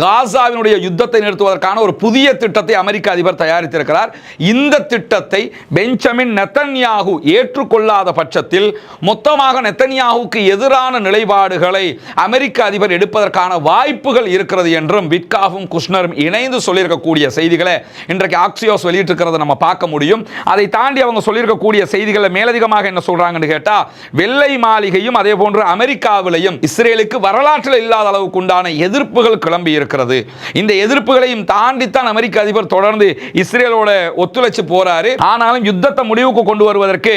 காசாவினுடைய யுத்தத்தை நிறுத்துவதற்கான ஒரு புதிய திட்டத்தை அமெரிக்க அதிபர் தயாரித்திருக்கிறார். இந்த திட்டத்தை பெஞ்சமின் நெத்தன்யாகு ஏற்றுக்கொள்ளாத பட்சத்தில் மொத்தமாக நெத்தன்யாகுக்கு எதிரான நிலைப்பாடுகளை அமெரிக்க அதிபர் எடுப்பதற்கான வாய்ப்புகள் இருக்கிறது என்றும் விட்காவும் குஷ்னரும் இணைந்து சொல்லியிருக்கக்கூடிய செய்திகளை இன்றைக்கு ஆக்சியோஸ் வெளியிட்டிருக்கிறத நம்ம பார்க்க முடியும். அதை தாண்டி அவங்க சொல்லியிருக்கக்கூடிய செய்திகளை மேலதிகமாக என்ன சொல்றாங்கன்னு கேட்டால் வெள்ளை மாளிகையும் அதே போன்று அமெரிக்காவிலையும் இஸ்ரேலுக்கு வரலாற்றில் இல்லாத அளவுக்கு உண்டான எதிர்ப்புகள் கிளம்பி இருக்கிறது. இந்த எதிர்ப்புகளையும் தாண்டித்தான் அமெரிக்க அதிபர் தொடர்ந்து இஸ்ரேலோட ஒத்துழைச்சு போறாரு. ஆனாலும் யுத்தத்தை முடிவுக்கு கொண்டு வருவதற்கு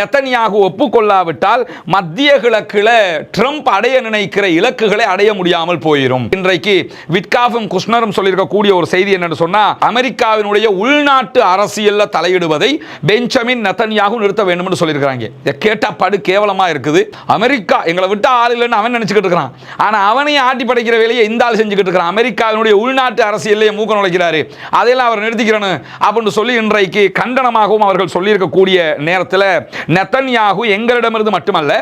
நெத்தனியாக ஒப்புக்கொள்ளாவிட்டால் மத்திய கிழக்கில் ட்ரம்ப் அடைய நினைக்கிற இலக்குகளை அடைய முடியாமல் போயிடும் இன்றைக்கு விட்காஃபும் குஷ்னரும் சொல்லியிருக்கக்கூடிய ஒரு செய்தி என்னன்னு சொன்னா அமெரிக்காவினுடைய உள்நாட்டு அரசியல்ல தலையிடுவதை பெஞ்சமின் நெத்தனியாக நிறுத்த வேண்டும் என்று சொல்லியிருக்கிறாங்க கேட்டா படு கேவலமா இருக்குது. அமெரிக்கா எங்களை விட்டு ஆள் இல்லைன்னு அவன் நினைச்சுக்கிட்டு இருக்கிறான். ஆனா அவனையும் ஆட்டி படைக்கிற வேலையை இந்த ஆள் செஞ்சுக்கிட்டு இருக்கிறான் அமெரிக்காவினுடைய உள்நாட்டு அரசியல்லையே மூக்க நுழைக்கிறாரு அதையெல்லாம் அவர் நிறுத்திக்கிறணும் அப்படின்னு சொல்லி இன்றைக்கு கண்டனமாகவும் அவர்கள் சொல்லியிருக்கக்கூடிய நேரத்தில் நெத்தன்யாகு எங்களிடமிருந்து மட்டுமல்ல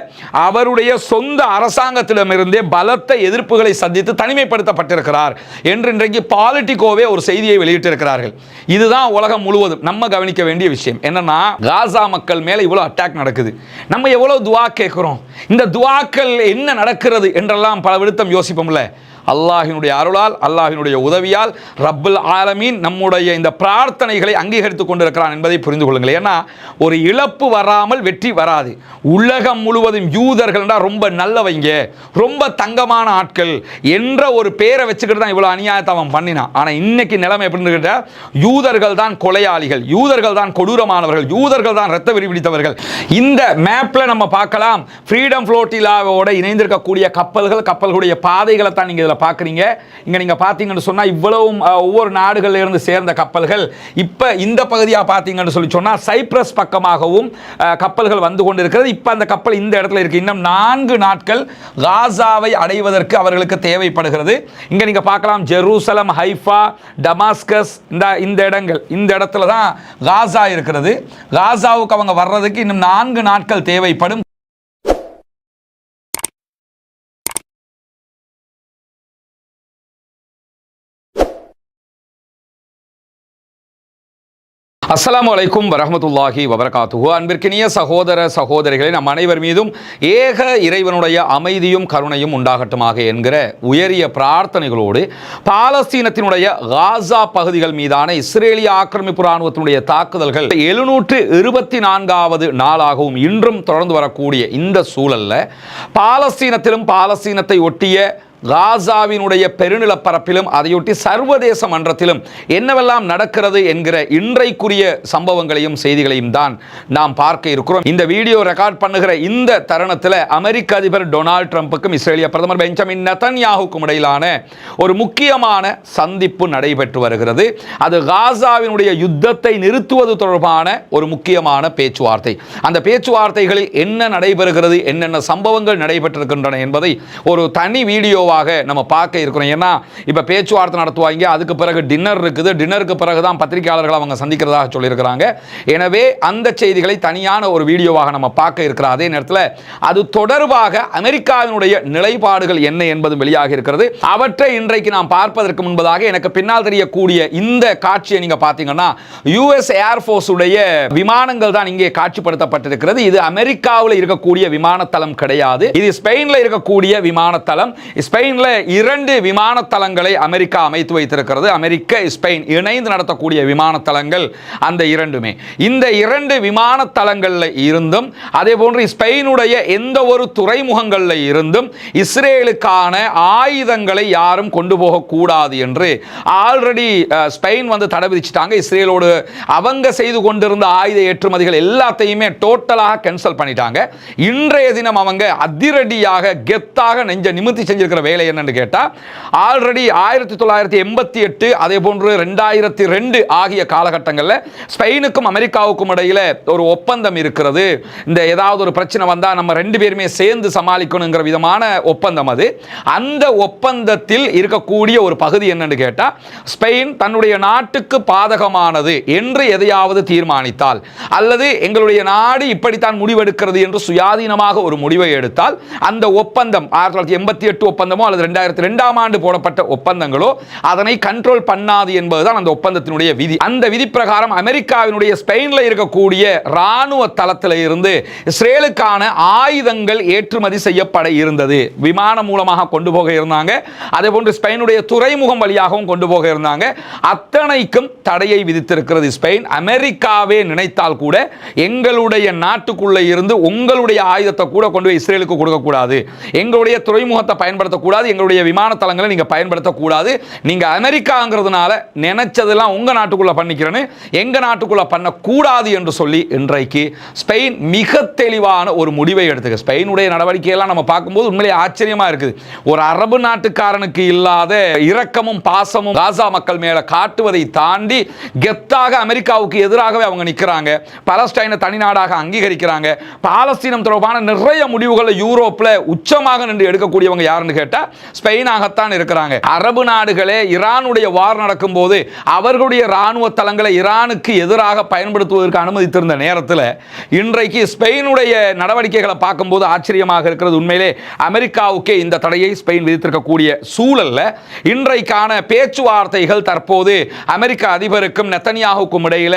அவருடைய சொந்த அரசாங்கத்திடமிருந்தே பலத்த எதிர்ப்புகளை சந்தித்து தனிமைப்படுத்தப்பட்டிருக்கிறார் என்று இன்றைக்கு பாலிட்டிகோவே ஒரு செய்தியை வெளியிட்டிருக்கிறார்கள். இதுதான் உலகம் முழுவதும் நம்ம கவனிக்க வேண்டிய விஷயம். என்னன்னா காசா மக்கள் மேலே இவ்வளோ அட்டாக் நடக்குது. நம்ம எவ்வளோ துவா கேட்குறோம்? இந்த துவாக்கள் என்ன நடக்கிறது என்றெல்லாம் பல விடுத்தம் யோசிப்போம்ல. அல்லாஹினுடைய அருளால் அல்லாஹினுடைய உதவியால் ரப்புல் ஆலமீன் நம்முடைய இந்த பிரார்த்தனைகளை அங்கீகரித்துக் கொண்டிருக்கிறான் என்பதை புரிந்து கொள்ளுங்கள். ஏன்னா ஒரு இழப்பு வராமல் வெற்றி வராது. உலகம் முழுவதும் யூதர்கள் என்றால் ரொம்ப நல்லவங்க. ரொம்ப தங்கமான ஆட்கள் என்ற ஒரு பேரை வச்சுக்கிட்டு தான் இவ்வளோ அநியாயத்தை அவன் பண்ணினான். ஆனால் இன்னைக்கு நிலைமை எப்படின்னு கேட்டால் யூதர்கள் தான் கொலையாளிகள் யூதர்கள் தான் கொடூரமானவர்கள் யூதர்கள் தான் ரத்த விரிவிடித்தவர்கள் இந்த மேப்ல நம்ம பார்க்கலாம். ஃப்ரீடம் ஃப்ளோட்டிலாவோட இணைந்திருக்கக்கூடிய கப்பல்கள் கப்பல்களுடைய பாதைகளை தான் நீங்க இதில் பார்க்குறீங்க. இங்க நீங்க பார்த்தீங்கன்னு சொன்னால் இவ்வளவும் ஒவ்வொரு நாடுகளிலிருந்து சேர்ந்த கப்பல்கள். இப்போ இந்த பகுதியாக பார்த்தீங்கன்னு சொல்லி சொன்னால் சைப்ரஸ் பக்கமாகவும் கப்பல்கள் வந்து கொண்டிருக்கிறது. இப்போ அந்த கப்பல் இந்த இடத்துல இருக்குது இன்னும் நான்கு நாட்கள் காசாவை அடைவதற்கு அவர்களுக்கு தேவைப்படுகிறது. இங்கே நீங்கள் பார்க்கலாம். ஜெருசலம் ஹைஃபா டமாஸ்கஸ் இந்த இந்த இடங்கள். இந்த இடத்துல தான் காசா இருக்கிறது. காசாவுக்கு அவங்க வர்றதுக்கு இன்னும் நான்கு நாட்கள் தேவைப்படும். அஸ்லாம் வலைக்கும் வரமத்துல்லாஹி வபரகாத்துஹு. அன்பிற்கினிய சகோதர சகோதரிகளின் நம் அனைவர் மீதும் ஏக இறைவனுடைய அமைதியும் கருணையும் உண்டாகட்டுமாக என்கிற உயரிய பிரார்த்தனைகளோடு பாலஸ்தீனத்தினுடைய காசா பகுதிகள் மீதான இஸ்ரேலிய ஆக்கிரமிப்பு இராணுவத்தினுடைய தாக்குதல்கள் எழுநூற்று இருபத்தி நான்காவது நாளாகவும் இன்றும் தொடர்ந்து வரக்கூடிய இந்த சூழல்ல பாலஸ்தீனத்திலும் பாலஸ்தீனத்தை ஒட்டிய காசாவினுடைய பெருநிலப்பரப்பிலும் அதையொட்டி சர்வதேச மன்றத்திலும் என்னவெல்லாம் நடக்கிறது என்கிற இன்றைக்குரிய சம்பவங்களையும் செய்திகளையும் தான் நாம் பார்க்க இருக்கிறோம். இந்த வீடியோ ரெக்கார்ட் பண்ணுகிற இந்த தருணத்தில் அமெரிக்க அதிபர் டொனால்ட் ட்ரம்ப்புக்கும் இஸ்ரேலிய பிரதமர் பெஞ்சமின் நெத்தன்யாகுக்கும் இடையிலான ஒரு முக்கியமான சந்திப்பு நடைபெற்று வருகிறது. அது காசாவினுடைய யுத்தத்தை நிறுத்துவது தொடர்பான ஒரு முக்கியமான பேச்சுவார்த்தை. அந்த பேச்சுவார்த்தைகளில் என்ன நடைபெறுகிறது என்னென்ன சம்பவங்கள் நடைபெற்றிருக்கின்றன என்பதை ஒரு தனி வீடியோவாக நம்ம பார்க்க இருக்கிறோம். ஏன்னா இப்போ பேச்சுவார்த்தை நடத்துவாங்க. அதுக்கு பிறகு டின்னர் இருக்குது. டின்னருக்கு பிறகு தான் பத்திரிகையாளர்கள் அவங்க சந்திக்கிறதாக சொல்லியிருக்கிறாங்க. எனவே அந்த செய்திகளை தனியான ஒரு வீடியோவாக நம்ம பார்க்க இருக்கிற அதே நேரத்தில் அது தொடர்பாக அமெரிக்காவினுடைய நிலைப்பாடுகள் என்ன என்பதும் வெளியாக இருக்கிறது. அவற்றை இன்றைக்கு நாம் பார்ப்பதற்கு முன்பதாக எனக்கு பின்னால் தெரியக்கூடிய இந்த காட்சியை நீங்கள் பார்த்தீங்கன்னா யுஎஸ் ஏர்ஃபோர்ஸ் உடைய விமானங்கள் தான் இங்கே காட்சிப்படுத்தப்பட்டிருக்கிறது. இது அமெரிக்காவில் இருக்கக்கூடிய விமானத்தளம் கிடையாது. இது ஸ்பெயினில் இருக்கக்கூடிய விமானத்தளம். ஸ்பெயினில் இரண்டு விமானத்தளங்களை அமெரிக்கா அமைத்து வைத்திருக்கிறது. அமெரிக்க ஸ்பெயின் இணைந்து நடத்தக்கூடிய விமானத்தளங்கள் அந்த இரண்டுமே. இந்த இரண்டு விமானத்தளங்கள்ல இருந்தும் அதே போன்று ஸ்பெயினுடைய எந்த ஒரு துறைமுகங்களில் இருந்தும் இஸ்ரேலுக்கான ஆயுதங்களை யாரும் கொண்டு போகக்கூடாது என்று ஆல்ரெடி ஸ்பெயின் வந்து தடை விதிச்சிட்டாங்க. இஸ்ரேலோடு அவங்க செய்து கொண்டிருந்த ஆயுத ஏற்றுமதிகள் எல்லாத்தையுமே டோட்டலாக கேன்சல் பண்ணிட்டாங்க. இன்றைய தினம் அவங்க அதிரடியாக கெத்தாக நெஞ்ச நிமித்தி செஞ்சிருக்கிற வேலை என்னன்னு கேட்டால் ஆல்ரெடி ஆயிரத்தி தொள்ளாயிரத்தி எண்பத்தி எட்டு அதே போன்று ரெண்டாயிரத்தி ரெண்டு ஆகிய காலகட்டங்களில் ஸ்பெயினுக்கும் அமெரிக்காவுக்கும் இடையில் ஒரு ஒப்பந்தம் இருக்கிறது. இந்த ஏதாவது ஒரு பிரச்சனை வந்தால் நம்ம ரெண்டு பேருமே சேர்ந்து சமாளிக்கணுங்கிற விதமான ஒப்பந்தம் அது. அந்த ஒப்பந்தத்தில் இருக்கக்கூடிய ஒரு பகுதி என்னன்னு கேட்டால் ஸ்பெயின் தன்னுடைய நாட்டுக்கு பாதகமானது என்று எதையாவது தீர்மானித்தால் அல்லது எங்களுடைய நாடு இப்படித்தான் முடிவெடுக்கிறது என்று சுயாதீனமாக ஒரு முடிவை எடுத்தால் அந்த ஒப்பந்தம் ஆயிரத்தி தொள்ளாயிரத்தி எண்பத்தி எட்டு ஒப்பந்தம் ஒப்பந்தமோ அல்லது ரெண்டாயிரத்தி ரெண்டாம் ஆண்டு போடப்பட்ட ஒப்பந்தங்களோ அதனை கண்ட்ரோல் பண்ணாது என்பதுதான் அந்த ஒப்பந்தத்தினுடைய விதி. அந்த விதி பிரகாரம் அமெரிக்காவினுடைய ஸ்பெயினில் இருக்கக்கூடிய ராணுவ தளத்தில் இருந்து இஸ்ரேலுக்கான ஆயுதங்கள் ஏற்றுமதி செய்யப்பட இருந்தது. விமானம் மூலமாக கொண்டு போக இருந்தாங்க. அதே போன்று ஸ்பெயினுடைய துறைமுகம் வழியாகவும் கொண்டு போக இருந்தாங்க. அத்தனைக்கும் தடையை விதித்திருக்கிறது ஸ்பெயின். அமெரிக்காவே நினைத்தால் கூட எங்களுடைய நாட்டுக்குள்ள இருந்து உங்களுடைய ஆயுதத்தை கூட கொண்டு போய் இஸ்ரேலுக்கு கொடுக்கக்கூடாது. எங்களுடைய துறைமுகத்தை பயன்படுத்தக்கூடாது எங்களுடைய விமான தளங்களை நீங்கள் பயன்படுத்தக்கூடாது. நீங்கள் அமெரிக்காங்கிறதுனால நினைச்சதெல்லாம் உங்கள் நாட்டுக்குள்ளே பண்ணிக்கிறேன்னு எங்கள் நாட்டுக்குள்ளே பண்ணக்கூடாது என்று சொல்லி இன்றைக்கு ஸ்பெயின் மிக தெளிவான ஒரு முடிவை எடுத்துக்க. ஸ்பெயினுடைய நடவடிக்கையெல்லாம் நம்ம பார்க்கும்போது உண்மையிலே ஆச்சரியமாக இருக்குது. ஒரு அரபு நாட்டுக்காரனுக்கு இல்லாத இரக்கமும் பாசமும் காசா மக்கள் மேலே காட்டுவதை தாண்டி கெத்தாக அமெரிக்காவுக்கு எதிராகவே அவங்க நிற்கிறாங்க பலஸ்டைனை தனிநாடாக அங்கீகரிக்கிறாங்க. பாலஸ்தீனம் தொடர்பான நிறைய முடிவுகளை யூரோப்பில் உச்சமாக நின்று எடுக்கக்கூடியவங்க யாருன்னு கேட்டால் கேட்டா ஸ்பெயினாகத்தான் இருக்கிறாங்க. அரபு நாடுகளே ஈரானுடைய வார் நடக்கும் போது அவர்களுடைய ராணுவ தளங்களை ஈரானுக்கு எதிராக பயன்படுத்துவதற்கு அனுமதித்திருந்த நேரத்தில் இன்றைக்கு ஸ்பெயினுடைய நடவடிக்கைகளை பார்க்கும்போது ஆச்சரியமாக இருக்கிறது. உண்மையிலே அமெரிக்காவுக்கே இந்த தடையை ஸ்பெயின் விதித்திருக்கக்கூடிய சூழல்ல இன்றைக்கான பேச்சுவார்த்தைகள் தற்போது அமெரிக்க அதிபருக்கும் நெத்தனியாகுக்கும் இடையில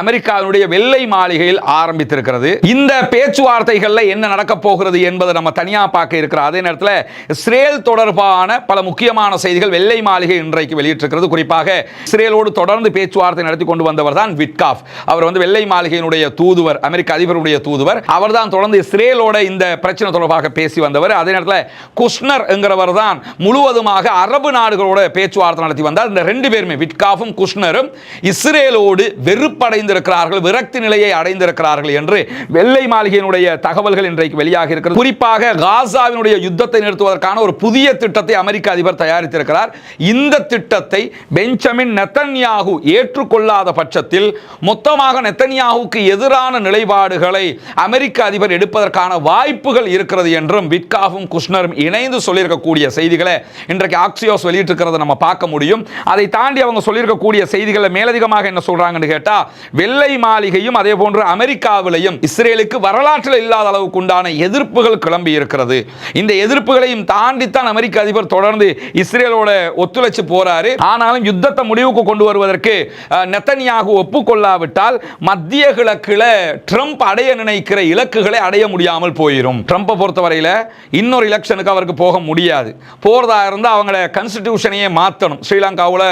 அமெரிக்காவினுடைய வெள்ளை மாளிகையில் ஆரம்பித்திருக்கிறது. இந்த பேச்சுவார்த்தைகளில் என்ன நடக்க போகிறது என்பதை நம்ம தனியா பார்க்க இருக்கிற அதே நேரத்தில் இஸ்ரேல் தொடர்பான பல முக்கியமான செய்திகள் வெள்ளை மாளிகை இன்றைக்கு வெளியிட்டிருக்கிறது. குறிப்பாக இஸ்ரேலோடு தொடர்ந்து பேச்சுவார்த்தை நடத்தி கொண்டு வந்தவர் தான் விட்காஃப். அவர் வந்து வெள்ளை மாளிகையினுடைய தூதுவர் அமெரிக்க அதிபருடைய தூதுவர். அவர் தான் தொடர்ந்து இஸ்ரேலோட இந்த பிரச்சனை தொடர்பாக பேசி வந்தவர். அதே நேரத்தில் குஷ்னர் என்கிறவர் தான் முழுவதுமாக அரபு நாடுகளோட பேச்சுவார்த்தை நடத்தி வந்தார். இந்த ரெண்டு பேருமே விட்காஃபும் குஷ்னரும் இஸ்ரேலோடு வெறுப்படைந்திருக்கிறார்கள் விரக்தி நிலையை அடைந்திருக்கிறார்கள் என்று வெள்ளை மாளிகையினுடைய தகவல்கள் இன்றைக்கு வெளியாக இருக்கிறது. குறிப்பாக காசாவினுடைய யுத்தத்தை நிறுத்துவதற்கான ஒரு புதிய திட்டத்தை அமெரிக்க அதிபர் தயாரித்திருக்கிறார். இந்த திட்டத்தை பெஞ்சமின் நெத்தன்யாகு ஏற்றுக்கொள்ளாத பட்சத்தில் மொத்தமாக நெத்தன்யாகுக்கு எதிரான நிலைப்பாடுகளை அமெரிக்க அதிபர் எடுப்பதற்கான வாய்ப்புகள் இருக்கிறது என்றும் விட்காஃபும் குஷ்னரும் இணைந்து சொல்லியிருக்கக்கூடிய செய்திகளை இன்றைக்கு ஆக்சியோஸ் வெளியிட்டிருக்கிறத நம்ம பார்க்க முடியும். அதை தாண்டி அவங்க சொல்லியிருக்கக்கூடிய செய்திகளை மேலதிகமாக என்ன சொல்றாங்கன்னு கேட்டால் வெள்ளை மாளிகையும் அதே போன்று அமெரிக்காவிலையும் இஸ்ரேலுக்கு வரலாற்றில் இல்லாத அளவுக்கு உண்டான எதிர்ப்புகள் கிளம்பி இருக்கிறது. இந்த எதிர்ப்புகளையும் தாண்டி தாண்டித்தான் அமெரிக்க அதிபர் தொடர்ந்து இஸ்ரேலோட ஒத்துழைச்சு போறாரு. ஆனாலும் யுத்தத்தை முடிவுக்கு கொண்டு வருவதற்கு நெத்தனியாக ஒப்புக்கொள்ளாவிட்டால் மத்திய கிழக்குல ட்ரம்ப் அடைய நினைக்கிற இலக்குகளை அடைய முடியாமல் போயிடும் ட்ரம்ப்பை பொறுத்தவரையில் இன்னொரு எலெக்ஷனுக்கு அவருக்கு போக முடியாது. போறதா இருந்தால் அவங்கள கன்ஸ்டிடியூஷனையே மாற்றணும் ஸ்ரீலங்காவில்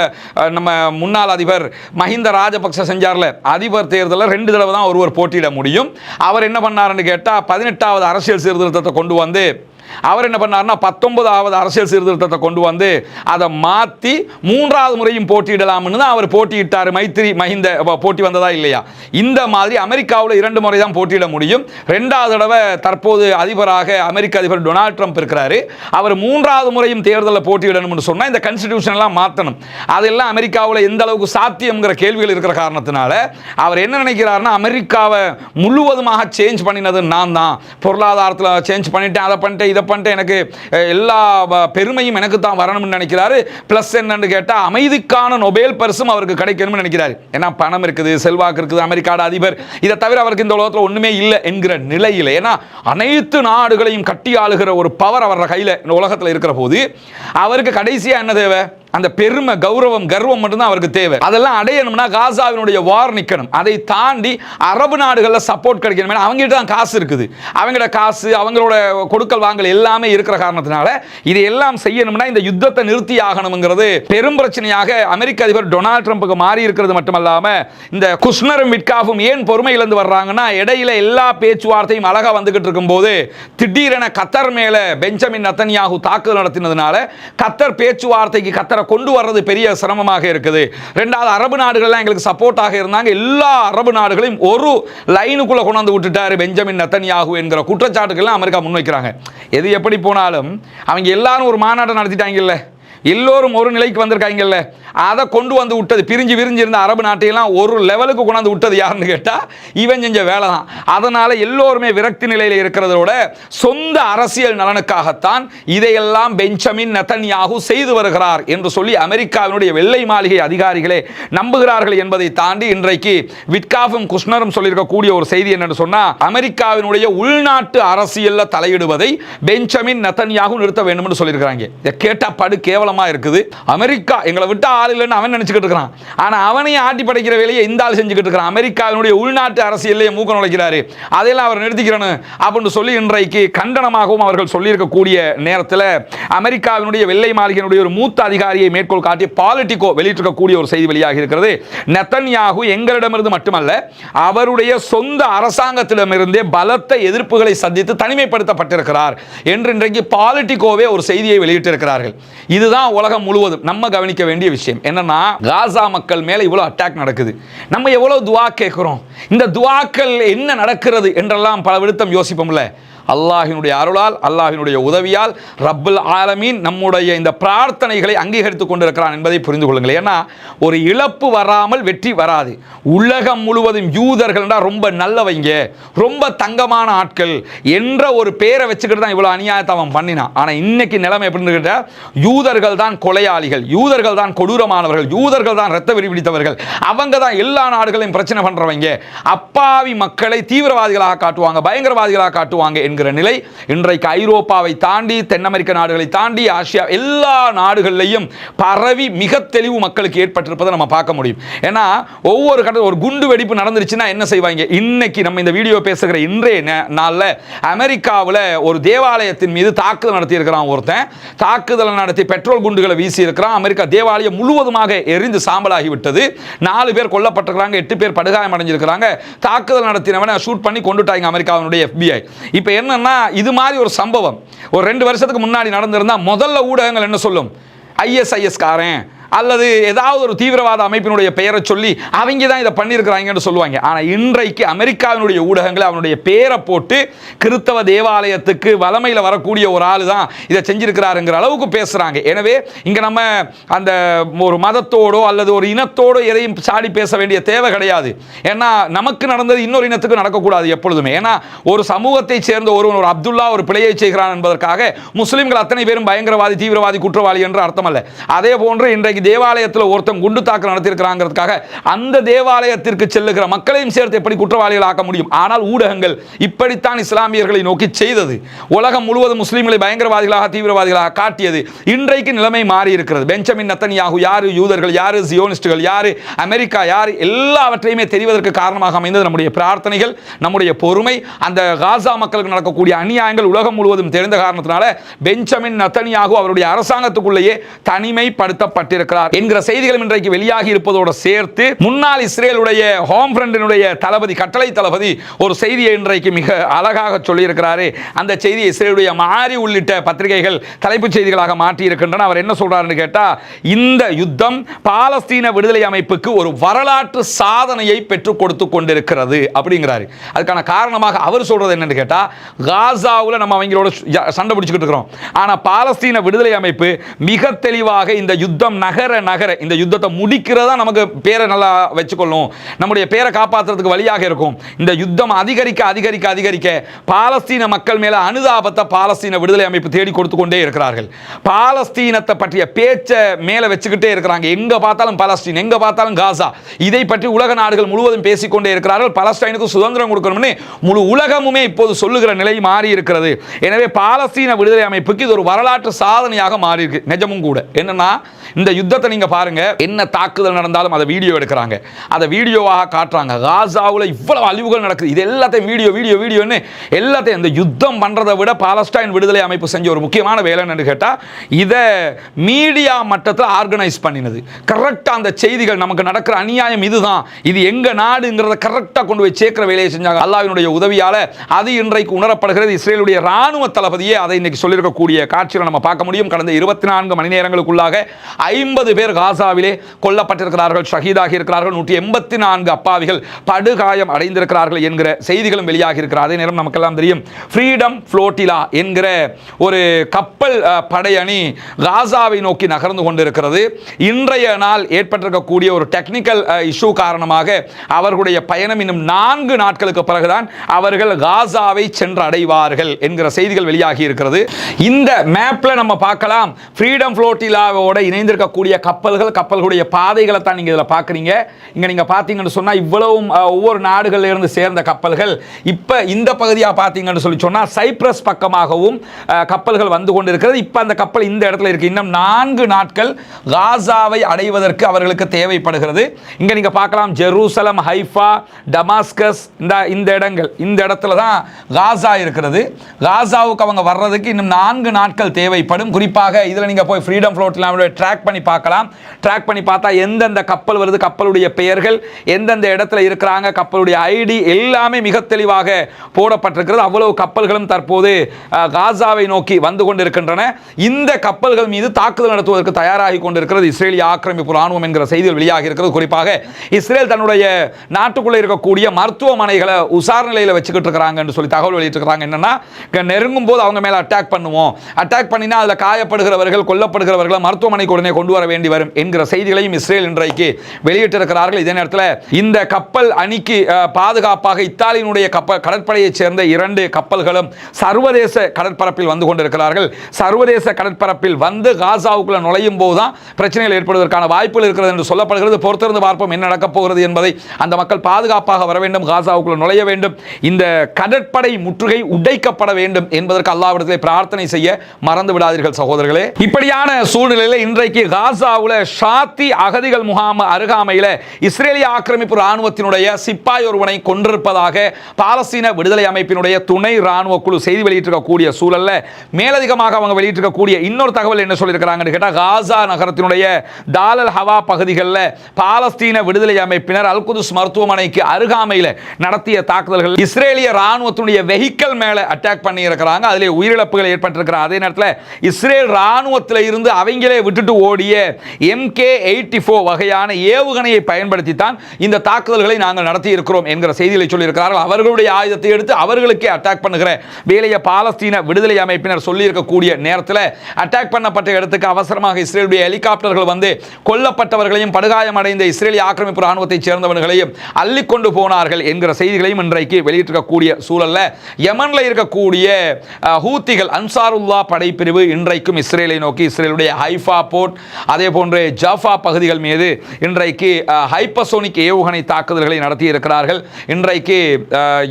நம்ம முன்னாள் அதிபர் மஹிந்த ராஜபக்ச செஞ்சார்ல அதிபர் தேர்தலில் ரெண்டு தடவை தான் ஒருவர் போட்டியிட முடியும். அவர் என்ன பண்ணாருன்னு கேட்டால் பதினெட்டாவது அரசியல் சீர்திருத்தத்தை கொண்டு வந்து அவர் என்ன பண்ணார்னா பத்தொன்பதாவது அரசியல் சீர்திருத்தத்தை கொண்டு வந்து அதை மாற்றி மூன்றாவது முறையும் போட்டியிடலாம்னு தான் அவர் போட்டியிட்டார். மைத்திரி மஹிந்த போட்டி வந்ததா இல்லையா? இந்த மாதிரி அமெரிக்காவில் இரண்டு முறை தான் போட்டியிட முடியும். ரெண்டாவது தடவை தற்போது அதிபராக அமெரிக்க அதிபர் டொனால்ட் ட்ரம்ப் இருக்கிறாரு. அவர் மூன்றாவது முறையும் தேர்தலில் போட்டியிடணும்னு சொன்னால் இந்த கன்ஸ்டிடியூஷன்லாம் எல்லாம் மாற்றணும் அதெல்லாம் அமெரிக்காவில் எந்த அளவுக்கு சாத்தியம்ங்கிற கேள்விகள் இருக்கிற காரணத்தினால அவர் என்ன நினைக்கிறாருன்னா அமெரிக்காவை முழுவதுமாக சேஞ்ச் பண்ணினது நான் தான். பொருளாதாரத்தில் சேஞ்ச் பண்ணிட்டேன் அதை பண்ணிட்டேன் இதை பண்ணிட்டு எனக்கு எல்லா வ- பெருமையும் எனக்கு தான் வரணும்னு நினைக்கிறாரு. ப்ளஸ் என்னன்னு கேட்டால் அமைதிக்கான நொபேல் பரிசும் அவருக்கு கிடைக்கணும்னு நினைக்கிறாரு. ஏன்னா பணம் இருக்குது செல்வாக்கு இருக்குது அமெரிக்காட அதிபர். இதை தவிர அவருக்கு இந்த உலகத்தில் ஒன்றுமே இல்லை என்கிற நிலையில் ஏன்னா அனைத்து நாடுகளையும் கட்டி ஆளுகிற ஒரு பவர் அவரோட கையில் இந்த உலகத்தில் இருக்கிற போது அவருக்கு கடைசியாக என்ன தேவை? அந்த பெருமை கௌரவம் கர்வம் மட்டும்தான் அவருக்கு தேவை. அதெல்லாம் அடையணும்னா காசாவினுடைய வார் நிற்கணும் அதை தாண்டி அரபு நாடுகளில் சப்போர்ட் கிடைக்கணும். அவங்ககிட்ட தான் காசு இருக்குது. அவங்களோட காசு அவங்களோட கொடுக்கல் வாங்கல் எல்லாமே இருக்கிற காரணத்தினால இது எல்லாம் செய்யணும்னா இந்த யுத்தத்தை நிறுத்தி ஆகணுங்கிறது பெரும் பிரச்சனையாக அமெரிக்க அதிபர் டொனால்ட் ட்ரம்ப்புக்கு மாறி இருக்கிறது மட்டுமல்லாம இந்த குஷ்னரும் மிட்காஃபும் ஏன் பொறுமை இழந்து வர்றாங்கன்னா இடையில எல்லா பேச்சுவார்த்தையும் அழகா வந்துகிட்டு இருக்கும்போது திடீரென கத்தர் மேலே பெஞ்சமின் நத்தனியாகு தாக்குதல் நடத்தினதுனால கத்தர் பேச்சுவார்த்தைக்கு கத்தர் கொண்டு வர்றது பெரிய சிரமமாக இருக்குது. ரெண்டாவது அரபு நாடுகள்லாம் எங்களுக்கு சப்போர்ட்டாக இருந்தாங்க. எல்லா அரபு நாடுகளையும் ஒரு லைனுக்குள்ளே கொண்டு வந்து விட்டுட்டாரு பெஞ்சமின் நத்தன்யாகு என்கிற குற்றச்சாட்டுகள்லாம் அமெரிக்கா முன்வைக்கிறாங்க. எது எப்படி போனாலும் அவங்க எல்லாரும் ஒரு மாநாட்டை நடத்திட்டாங்கல்ல. எல்லோரும் ஒரு நிலைக்கு வந்திருக்காங்கல்ல அதை கொண்டு வந்து விட்டது. பிரிஞ்சு விரிஞ்சு இருந்த அரபு நாட்டையெல்லாம் ஒரு லெவலுக்கு கொண்டாந்து விட்டது யாருன்னு கேட்டால் இவன் செஞ்ச வேலை தான் அதனால் எல்லோருமே விரக்தி நிலையில் இருக்கிறதோட சொந்த அரசியல் நலனுக்காகத்தான் இதையெல்லாம் பெஞ்சமின் நெத்தன்யாகு செய்து வருகிறார் என்று சொல்லி அமெரிக்காவினுடைய வெள்ளை மாளிகை அதிகாரிகளே நம்புகிறார்கள் என்பதை தாண்டி இன்றைக்கு விட்காஃபும் குஷ்ணரும் சொல்லியிருக்கக்கூடிய ஒரு செய்தி என்னன்னு சொன்னா அமெரிக்காவினுடைய உள்நாட்டு அரசியலில் தலையிடுவதை பெஞ்சமின் நெத்தன்யாகு நிறுத்த வேண்டும்னு சொல்லியிருக்கிறாங்க. இதை கேட்டா படு கேவலம் இருக்குது. அமெரிக்கா எங்களை விட்டு ஆள் இல்லைன்னு அவன் நினச்சிக்கிட்டு இருக்கிறான். ஆனால் அவனையும் ஆட்டி படைக்கிற வேலையை இந்த ஆள் செஞ்சுக்கிட்டு இருக்கிறான். அமெரிக்காவினுடைய உள்நாட்டு அரசியலையே மூக்க நுழைக்கிறாரு. அதையெல்லாம் அவர் நிறுத்திக்கிறனு அப்படின்னு சொல்லி இன்றைக்கு கண்டனமாகவும் அவர்கள் சொல்லியிருக்கக்கூடிய நேரத்தில் அமெரிக்காவினுடைய வெள்ளை மாளிகையினுடைய ஒரு மூத்த அதிகாரியை மேற்கோள் காட்டி பாலிட்டிகோ வெளியிட்டிருக்கக்கூடிய ஒரு செய்தி வெளியாகி இருக்கிறது. நெத்தன்யாகு எங்களிடமிருந்து மட்டுமல்ல அவருடைய சொந்த அரசாங்கத்திடமிருந்தே பலத்த எதிர்ப்புகளை சந்தித்து தனிமைப்படுத்தப்பட்டிருக்கிறார் என்று இன்றைக்கு பாலிட்டிகோவே ஒரு செய்தியை வெளியிட்டிருக்கிறார்கள். இதுதான் உலகம் முழுவதும். நம்ம கவனிக்க வேண்டிய விஷயம். என்னன்னா காசா மக்கள் மேல இவ்வளவு அட்டாக் நடக்குது. நம்ம எவ்வளவு துவா கேட்குறோம்? இந்த துவாக்கள் என்ன நடக்கிறது என்றெல்லாம் பல விழுத்தம் யோசிப்போம்ல. அல்லாஹினுடைய அருளால் அல்லாஹினுடைய உதவியால் ரப்புல் ஆலமீன் நம்முடைய இந்த பிரார்த்தனைகளை அங்கீகரித்துக் கொண்டிருக்கிறான் என்பதை புரிந்து கொள்ளுங்கள் ஏன்னா ஒரு இழப்பு வராமல் வெற்றி வராது. உலகம் முழுவதும் யூதர்கள் என்றால் ரொம்ப நல்லவங்க ரொம்ப தங்கமான ஆட்கள் என்ற ஒரு பேரை வச்சுக்கிட்டு தான் இவ்வளோ அநியாயத்தை அவன் பண்ணினான். ஆனால் இன்னைக்கு நிலைமை எப்படின்னு கேட்டால் யூதர்கள் தான் கொலையாளிகள் யூதர்கள் தான் கொடூரமானவர்கள் யூதர்கள் தான் ரத்த வெறி பிடித்தவர்கள் அவங்க தான் எல்லா நாடுகளையும் பிரச்சனை பண்ணுறவங்க அப்பாவி மக்களை தீவிரவாதிகளாக காட்டுவாங்க பயங்கரவாதிகளாக காட்டுவாங்க என்கிற நிலை இன்றைக்கு ஐரோப்பாவை தாண்டி தென் அமெரிக்க நாடுகளை தாண்டி ஆசியா எல்லா நாடுகள்லையும் பரவி மிக தெளிவு மக்களுக்கு ஏற்பட்டிருப்பதை நம்ம பார்க்க முடியும். ஏன்னா ஒவ்வொரு கட்ட ஒரு குண்டு வெடிப்பு நடந்துருச்சுன்னா என்ன செய்வாங்க? இன்னைக்கு நம்ம இந்த வீடியோ பேசுகிற இன்றைய நாளில் அமெரிக்காவில் ஒரு தேவாலயத்தின் மீது தாக்குதல் நடத்தியிருக்கிறான் ஒருத்தன். தாக்குதல் நடத்தி பெட்ரோல் குண்டுகளை வீசி இருக்கிறான் அமெரிக்கா தேவாலயம் முழுவதுமாக எரிந்து சாம்பலாகி விட்டது நாலு பேர் கொல்லப்பட்டிருக்கிறாங்க எட்டு பேர் படுகாயம் அடைஞ்சிருக்கிறாங்க தாக்குதல் நடத்தினவனை ஷூட் பண்ணி கொண்டுட்டாங்க அமெரிக்காவினுடைய எஃபிஐ இப்போ என்னன்னா இது மாதிரி ஒரு சம்பவம். ஒரு ரெண்டு வருஷத்துக்கு முன்னாடி நடந்திருந்தா முதல்ல ஊடகங்கள் என்ன சொல்லும்? ஐஎஸ்ஐஎஸ் காரன் அல்லது ஏதாவது ஒரு தீவிரவாத அமைப்பினுடைய பெயரை சொல்லி அவங்க தான் இதை பண்ணியிருக்கிறாங்கன்னு சொல்லுவாங்க. ஆனால் இன்றைக்கு அமெரிக்காவினுடைய ஊடகங்கள் அவனுடைய பேரை போட்டு கிறித்தவ தேவாலயத்துக்கு வளமையில் வரக்கூடிய ஒரு ஆள் தான் இதை செஞ்சிருக்கிறாருங்கிற அளவுக்கு பேசுகிறாங்க எனவே இங்கே நம்ம அந்த ஒரு மதத்தோடோ அல்லது ஒரு இனத்தோடோ எதையும் சாடி பேச வேண்டிய தேவை கிடையாது. ஏன்னா நமக்கு நடந்தது இன்னொரு இனத்துக்கு நடக்கக்கூடாது எப்பொழுதுமே. ஏன்னா ஒரு சமூகத்தை சேர்ந்த ஒருவன் ஒரு அப்துல்லா ஒரு பிழையை செய்கிறான் என்பதற்காக முஸ்லீம்கள் அத்தனை பேரும் பயங்கரவாதி தீவிரவாதி குற்றவாளி என்று அர்த்தமல்ல. அதே போன்று இன்றைக்கு தேவாலயத்தில் ஒருத்தன் குண்டு தாக்கல் நடத்தியிருக்கிறாங்கிறதுக்காக அந்த தேவாலயத்திற்கு செல்லுகிற மக்களையும் சேர்த்து எப்படி குற்றவாளிகள் ஆக்க முடியும்? ஆனால் ஊடகங்கள் இப்படித்தான் இஸ்லாமியர்களை நோக்கி செய்தது. உலகம் முழுவதும் முஸ்லீம்களை பயங்கரவாதிகளாக தீவிரவாதிகளாக காட்டியது. இன்றைக்கு நிலைமை மாறி இருக்கிறது பெஞ்சமின் நத்தனியாகு யாரு யூதர்கள் யாரு ஜியோனிஸ்டுகள் யாரு அமெரிக்கா யார் எல்லாவற்றையுமே தெரிவதற்கு காரணமாக அமைந்தது நம்முடைய பிரார்த்தனைகள் நம்முடைய பொறுமை. அந்த காசா மக்களுக்கு நடக்கக்கூடிய அநியாயங்கள் உலகம் முழுவதும் தெரிந்த காரணத்தினால பெஞ்சமின் நத்தனியாகு அவருடைய அரசாங்கத்துக்குள்ளேயே தனிமைப்படுத்தப்பட்டிருக்கிறார் என்கிற செய்திகளும் இன்றைக்கு வெளியாகி இருப்பதோடு சேர்த்து முன்னாள் இஸ்ரேலுடைய ஹோம் ஃப்ரண்டினுடைய தளபதி கட்டளை தளபதி ஒரு செய்தியை இன்றைக்கு மிக அழகாக சொல்லியிருக்கிறாரு. அந்த செய்தியை இஸ்ரேலுடைய மாறி உள்ளிட்ட பத்திரிகைகள் தலைப்புச் செய்திகளாக மாற்றி இருக்கின்றன அவர் என்ன சொல்றாருன்னு கேட்டால் இந்த யுத்தம் பாலஸ்தீன விடுதலை அமைப்புக்கு ஒரு வரலாற்று சாதனையை பெற்றுக் கொடுத்து கொண்டிருக்கிறது அப்படிங்கிறாரு. அதுக்கான காரணமாக அவர் சொல்றது என்னன்னு கேட்டால் காசாவில் நம்ம அவங்களோட சண்டை பிடிச்சிக்கிட்டு இருக்கிறோம். ஆனால் பாலஸ்தீன விடுதலை அமைப்பு மிக தெளிவாக இந்த யுத்தம் நகர நகர. இந்த யுத்தத்தை முடிக்கிறதா நமக்கு பேரை நல்லா வச்சுக்கொள்ளும். நம்முடைய பேரை காப்பாற்றுறதுக்கு வழியாக இருக்கும். இந்த யுத்தம் அதிகரிக்க அதிகரிக்க அதிகரிக்க பாலஸ்தீன மக்கள் மேல அனுதாபத்தை பாலஸ்தீன விடுதலை அமைப்பு தேடி கொடுத்து கொண்டே இருக்கிறார்கள். பாலஸ்தீனத்தை பற்றிய பேச்சை மேலே வச்சுக்கிட்டே இருக்கிறாங்க. எங்க பார்த்தாலும் பாலஸ்தீன் எங்க பார்த்தாலும் காசா. இதை பற்றி உலக நாடுகள் முழுவதும் பேசிக்கொண்டே இருக்கிறார்கள். பலஸ்தீனுக்கு சுதந்திரம் கொடுக்கணும்னு முழு உலகமுமே இப்போது சொல்லுகிற நிலை மாறி இருக்கிறது எனவே பாலஸ்தீன விடுதலை அமைப்புக்கு இது ஒரு வரலாற்று சாதனையாக மாறி இருக்கு நிஜமும் கூட. என்னன்னா இந்த யுத்தத்தை நீங்க பாருங்க. என்ன தாக்குதல் நடந்தாலும் அதை வீடியோ எடுக்கிறாங்க. அதை வீடியோவாக காட்டுறாங்க. காசாவில் இவ்வளவு அழிவுகள் நடக்குது. இது எல்லாத்தையும் வீடியோ வீடியோ வீடியோன்னு எல்லாத்தையும் இந்த யுத்தம் பண்றதை விட பாலஸ்டைன் விடுதலை அமைப்பு செஞ்ச ஒரு முக்கியமான வேலை என்னன்னு கேட்டால் இதை மீடியா மட்டத்தில் ஆர்கனைஸ் பண்ணினது. கரெக்டாக அந்த செய்திகள் நமக்கு நடக்கிற அநியாயம் இதுதான். இது எங்க நாடுங்கிறத கரெக்டாக கொண்டு போய் சேர்க்கிற வேலையை செஞ்சாங்க. அல்லாஹ்வினுடைய உதவியால் அது இன்றைக்கு உணரப்படுகிறது. இஸ்ரேலுடைய ராணுவ தளபதியே அதை இன்னைக்கு சொல்லியிருக்கக்கூடிய காட்சியில் நம்ம பார்க்க முடியும். கடந்த இருபத்தி நான்கு மணி நேரங்களுக்குள்ளாக ஐம்பது பேர் காசாவிலே கொல்லப்பட்டிருக்கிறார்கள் ஷஹீதாகி இருக்கிறார்கள் நூற்றி எண்பத்தி நான்கு அப்பாவிகள் படுகாயம் அடைந்திருக்கிறார்கள் என்கிற செய்திகளும் வெளியாகி இருக்கிறார் அதே நேரம் நமக்கெல்லாம் தெரியும் ஃப்ரீடம் ஃப்ளோட்டிலா என்கிற ஒரு கப்பல் படையணி காசாவை நோக்கி நகர்ந்து கொண்டிருக்கிறது. இன்றைய நாள் ஏற்பட்டிருக்கக்கூடிய ஒரு டெக்னிக்கல் இஷ்யூ காரணமாக அவர்களுடைய பயணம் இன்னும் நான்கு நாட்களுக்கு பிறகுதான் அவர்கள் காசாவை சென்று அடைவார்கள் என்கிற செய்திகள் வெளியாகி இருக்கிறது இந்த மேப்ல நம்ம பார்க்கலாம் ஃப்ரீடம் ஃப்ளோட்டிலாவோட இணைந்திருக்கக்கூடிய கப்பல்கள் கப்பல்களுடைய பாதைகளை தான் நீங்கள் இதில் பார்க்குறீங்க இங்கே நீங்கள் பார்த்தீங்கன்னு சொன்னால் இவ்வளவும் ஒவ்வொரு நாடுகளிலிருந்து சேர்ந்த கப்பல்கள். இப்போ இந்த பகுதியாக பார்த்தீங்கன்னு சொல்லி சொன்னால் சைப்ரஸ் பக்கமாகவும் கப்பல்கள் வந்து கொண்டிருக்கிறது. இப்போ அந்த கப்பல் இந்த இடத்துல இருக்கு. இன்னும் நான்கு நாட்கள் காசாவை அடைவதற்கு அவர்களுக்கு தேவைப்படுகிறது. இங்கே நீங்கள் பார்க்கலாம். ஜெருசலம் ஹைஃபா டமாஸ்கஸ் இந்த இந்த இடங்கள். இந்த இடத்துல தான் காசா இருக்கிறது. காசாவுக்கு அவங்க வர்றதுக்கு இன்னும் நான்கு நாட்கள் தேவைப்படும். குறிப்பாக இதில் நீங்கள் போய் ஃப்ரீடம் ஃப்ளோட்டில் ட்ராக் பண்ணி பார்க்க பார்க்கலாம். ட்ராக் பண்ணி பார்த்தா எந்தெந்த கப்பல் வருது கப்பலுடைய பெயர்கள் எந்தெந்த இடத்துல இருக்கிறாங்க கப்பலுடைய ஐடி எல்லாமே மிக தெளிவாக போடப்பட்டிருக்கிறது. அவ்வளவு கப்பல்களும் தற்போது காசாவை நோக்கி வந்து கொண்டிருக்கின்றன. இந்த கப்பல்கள் மீது தாக்குதல் நடத்துவதற்கு தயாராகி கொண்டிருக்கிறது. இஸ்ரேலிய ஆக்கிரமிப்பு ராணுவம் என்கிற செய்திகள் வெளியாக இருக்கிறது குறிப்பாக இஸ்ரேல் தன்னுடைய நாட்டுக்குள்ளே இருக்கக்கூடிய மருத்துவமனைகளை உசார் நிலையில் வச்சுக்கிட்டு இருக்கிறாங்க என்று சொல்லி தகவல் வெளியிட்டிருக்கிறாங்க. என்னன்னா நெருங்கும் போது அவங்க மேலே அட்டாக் பண்ணுவோம். அட்டாக் பண்ணினா அதில் காயப்படுகிறவர்கள் கொல்லப்படுகிறவர்களை மருத்துவமனைக்கு உடனே கொண்டு வர வேண்டி வரும் என்கிற செய்திகளையும் இஸ்ரேல் இன்றைக்கு வெளியிட்டிருக்கிறார்கள். இதே நேரத்தில் இந்த கப்பல் அணிக்கு பாதுகாப்பாக இத்தாலியினுடைய கப்பல் கடற்படையைச் சேர்ந்த இரண்டு கப்பல்களும் சர்வதேச கடற்பரப்பில் வந்து கொண்டிருக்கிறார்கள். சர்வதேச கடற்பரப்பில் வந்து காசாவுக்குள்ள நுழையும் போது தான் பிரச்சனைகள் ஏற்படுவதற்கான வாய்ப்புகள் இருக்கிறது என்று சொல்லப்படுகிறது. பொறுத்திருந்து பார்ப்போம் என்ன நடக்கப் போகிறது என்பதை. அந்த மக்கள் பாதுகாப்பாக வர வேண்டும் காசாவுக்குள்ள நுழைய வேண்டும். இந்த கடற்படை முற்றுகை உடைக்கப்பட வேண்டும் என்பதற்கு அல்லாவிடத்திலே பிரார்த்தனை செய்ய மறந்து விடாதீர்கள் சகோதரர்களே. இப்படியான சூழ்நிலையில் இன்றைக்கு காசாவில் ஷாத்தி அகதிகள் முகாம் அருகாமையில் இஸ்ரேலிய ஆக்கிரமிப்பு ராணுவத்தினுடைய சிப்பாய் ஒருவனை கொண்டிருப்பதாக பாலஸ்தீன விடுதலை அமைப்பினுடைய துணை ராணுவ குழு செய்தி வெளியிட்டிருக்கக்கூடிய சூழலில் மேலதிகமாக அவங்க வெளியிட்டிருக்கக்கூடிய இன்னொரு தகவல் என்ன சொல்லியிருக்கிறாங்கன்னு கேட்டால் காசா நகரத்தினுடைய தாலல் ஹவா பகுதிகளில் பாலஸ்தீன விடுதலை அமைப்பினர் அல்குதுஸ் மருத்துவமனைக்கு அருகாமையில் நடத்திய தாக்குதல்கள் இஸ்ரேலிய ராணுவத்தினுடைய வெஹிக்கல் மேலே அட்டாக் பண்ணியிருக்கிறாங்க. அதிலே உயிரிழப்புகள் ஏற்பட்டிருக்கிற அதே நேரத்தில் இஸ்ரேல் ராணுவத்தில் இருந்து அவங்களே விட்டுட்டு ஓடிய எம்கே எயிட்டி ஃபோர் வகையான ஏவுகணையை பயன்படுத்தி தான் இந்த தாக்குதல்களை நாங்கள் நடத்தி இருக்கிறோம் என்கிற செய்திகளை சொல்லியிருக்கிறார்கள். அவர்களுடைய ஆயுதத்தை எடுத்து அவர்களுக்கே அட்டாக் பண்ணுகிற வேலையை பாலஸ்தீன விடுதலை அமைப்பினர் சொல்லியிருக்கக்கூடிய நேரத்தில் அட்டாக் பண்ணப்பட்ட இடத்துக்கு அவசரமாக இஸ்ரேலுடைய ஹெலிகாப்டர்கள் வந்து கொல்லப்பட்டவர்களையும் படுகாயமடைந்த இஸ்ரேலிய ஆக்கிரமிப்பு ராணுவத்தைச் சேர்ந்தவர்களையும் அள்ளிக்கொண்டு போனார்கள் என்கிற செய்திகளையும் இன்றைக்கு வெளியிட்டிருக்கக்கூடிய சூழல்ல யமனில் இருக்கக்கூடிய ஹூத்திகள் அன்சாருல்லா படைப்பிரிவு இன்றைக்கும் இஸ்ரேலை நோக்கி இஸ்ரேலுடைய ஹைஃபா போர்ட் அதே போன்று ஜாஃபா பகுதிகள் மீது இன்றைக்கு ஹைப்பசோனிக் ஏவுகணை தாக்குதல்களை நடத்தி இருக்கிறார்கள் இன்றைக்கு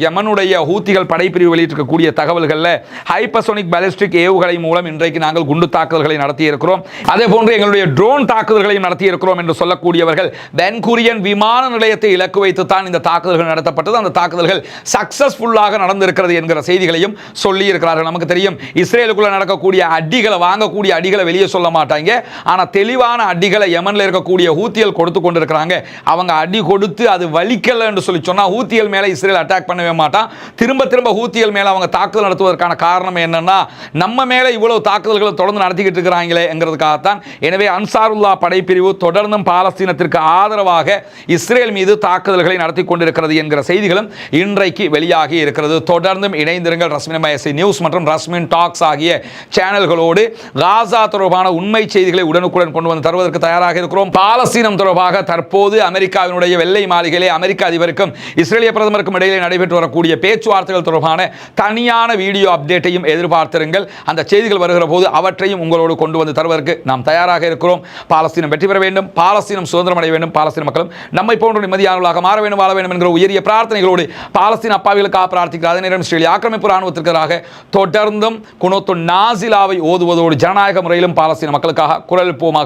யமனுடைய ஹூத்திகள் படைப்பிரிவு வெளியிட்டிருக்கக்கூடிய தகவல்களில் ஹைப்பசோனிக் பாலிஸ்டிக் ஏவுகணை மூலம் இன்றைக்கு நாங்கள் குண்டு தாக்குதல்களை நடத்தி இருக்கிறோம் அதே போன்று எங்களுடைய ட்ரோன் தாக்குதல்களையும் நடத்தி இருக்கிறோம் என்று சொல்லக்கூடியவர்கள் வென்கூரியன் விமான நிலையத்தை இலக்கு வைத்து தான் இந்த தாக்குதல்கள் நடத்தப்பட்டது. அந்த தாக்குதல்கள் சக்சஸ்ஃபுல்லாக நடந்திருக்கிறது என்கிற செய்திகளையும் சொல்லி இருக்கிறார்கள் நமக்கு தெரியும் இஸ்ரேலுக்குள்ள நடக்கக்கூடிய அடிகளை வாங்கக்கூடிய அடிகளை வெளியே சொல்ல மாட்டாங்க. ஆனால் தெளிவான அடிகளை யமனில் இருக்கக்கூடிய ஹூத்தியல் கொடுத்து கொண்டிருக்கிறாங்க. அவங்க அடி கொடுத்து அது வலிக்கல என்று சொல்லி சொன்னால் ஹூத்தியல் மேலே இஸ்ரேல் அட்டாக் பண்ணவே மாட்டான். திரும்ப திரும்ப ஹூத்தியல் மேலே அவங்க தாக்குதல் நடத்துவதற்கான காரணம் என்னென்னா நம்ம மேலே இவ்வளோ தாக்குதல்களை தொடர்ந்து நடத்திக்கிட்டு இருக்கிறாங்களேங்கிறதுக்காகத்தான் எனவே அன்சாருல்லா படைப்பிரிவு தொடர்ந்தும் பாலஸ்தீனத்திற்கு ஆதரவாக இஸ்ரேல் மீது தாக்குதல்களை நடத்தி கொண்டிருக்கிறது என்கிற செய்திகளும் இன்றைக்கு வெளியாகி இருக்கிறது. தொடர்ந்தும் இணைந்திருங்கள் ரஸ்மின் மயசி நியூஸ் மற்றும் ரஸ்மின் டாக்ஸ் ஆகிய சேனல்களோடு காசா தொடர்பான உண்மை செய்திகளை உடனுக்குடன் கொண்டு வந்து தருவதற்கு தயாராக இருக்கிறோம். பாலஸ்தீனம் தொடர்பாக தற்போது அமெரிக்காவினுடைய வெள்ளை மாளிகையிலே அமெரிக்க அதிபருக்கும் இஸ்ரேலிய பிரதமருக்கும் இடையிலே நடைபெற்று வரக்கூடிய பேச்சுவார்த்தைகள் தொடர்பான தனியான வீடியோ அப்டேட்டையும் எதிர்பார்த்திருங்கள். அந்த செய்திகள் வருகிற போது அவற்றையும் உங்களோடு கொண்டு வந்து தருவதற்கு நாம் தயாராக இருக்கிறோம். பாலஸ்தீனம் வெற்றி பெற வேண்டும். பாலஸ்தீனம் சுதந்திரம் அடைய வேண்டும். பாலஸ்தீன மக்களும் நம்மை போன்ற நிம்மதியானவர்களாக மாற வேண்டும் வாழ வேண்டும் என்கிற உயரிய பிரார்த்தனைகளோடு பாலஸ்தீன் அப்பாவிகளுக்காக பிரார்த்திக்கிறார் அதே நேரம் இஸ்ரேலிய ஆக்கிரமிப்பு ராணுவத்திற்கு எதிராக தொடர்ந்தும் குணத்து நாசிலாவை ஓதுவதோடு ஜனநாயக முறையிலும் பாலஸ்தீன மக்களுக்காக குரல் போமாக